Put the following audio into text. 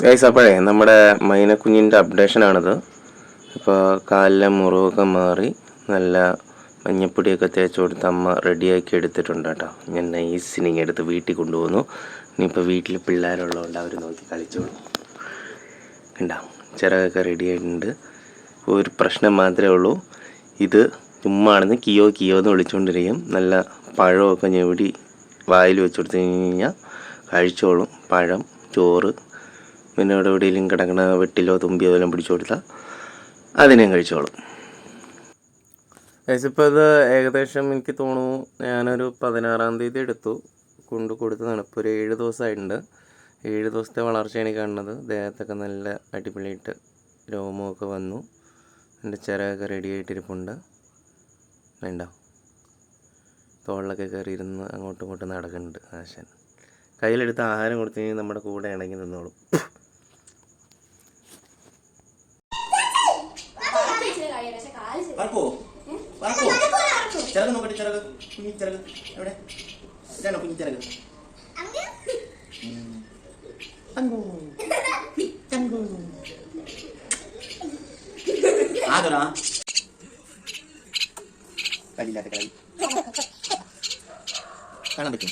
Guys അപ്പോഴേ നമ്മുടെ മൈനക്കുഞ്ഞിന്റെ അപ്ഡേഷനാണിത് ഇപ്പോൾ കാലിലെ മുറിവൊക്കെ മാറി നല്ല മഞ്ഞപ്പൊടിയൊക്കെ തേച്ച് കൊടുത്ത് അമ്മ റെഡിയാക്കി എടുത്തിട്ടുണ്ട് കേട്ടോ. ഞാൻ നൈസിന് ഇങ്ങനെ എടുത്ത് വീട്ടിൽ കൊണ്ടുപോകുന്നു. ഇനിയിപ്പോൾ വീട്ടിൽ പിള്ളേരുള്ളതുകൊണ്ട് അവർ നോക്കി കളിച്ചോളൂ. കണ്ടോ? ചിറകൊക്കെ റെഡിയായിട്ടുണ്ട് ഒരു പ്രശ്നം മാത്രമേ ഉള്ളൂ. ഇത് ചുമ്മാണെന്ന് കിയോ കിയോ എന്ന് വിളിച്ചുകൊണ്ടിരിക്കും നല്ല പഴമൊക്കെ ഞെവിടി വായിൽ വെച്ച് കൊടുത്തു കഴിഞ്ഞാൽ കഴിച്ചോളും. പഴം ചോറ് പിന്നെ അവിടെ എവിടെയെങ്കിലും കിടക്കണ വെട്ടിലോ തുമ്പിയോ എല്ലാം പിടിച്ചു കൊടുത്താൽ അതിനെയും കഴിച്ചോളും. ഇപ്പോൾ അത് ഏകദേശം എനിക്ക് തോന്നുന്നു ഞാനൊരു പതിനാറാം തീയതി എടുത്തു. കൊണ്ട് കൊടുത്തതാണ് ഇപ്പോൾ ഒരു ഏഴ് ദിവസമായിട്ടുണ്ട്. ഏഴ് ദിവസത്തെ വളർച്ചയാണ് കാണുന്നത്. ദേഹത്തൊക്കെ നല്ല അടിപൊളിയായിട്ട് രോമമൊക്കെ വന്നു. എന്റെ ചിറകൊക്കെ റെഡി ആയിട്ടിരിപ്പുണ്ട്. വേണ്ട? തോളിലൊക്കെ കയറി ഇരുന്ന് അങ്ങോട്ടും ഇങ്ങോട്ടും നടക്കുന്നുണ്ട് ആശാൻ. കയ്യിലെടുത്ത് ആഹാരം കൊടുത്തു കഴിഞ്ഞാൽ നമ്മുടെ കൂടെ ഇണങ്ങി നിന്നോളും. പറക്കോ. പറക്കോ. ചിറക് നോക്കട്ടെ ചിറക്. കുഞ്ഞി ചിറക്. എവിടെ? ഇതാണോ കുഞ്ഞി ചിറക്? ആദരാ കളിയില്ലാത്ത കളി. കാണാൻ പറ്റും.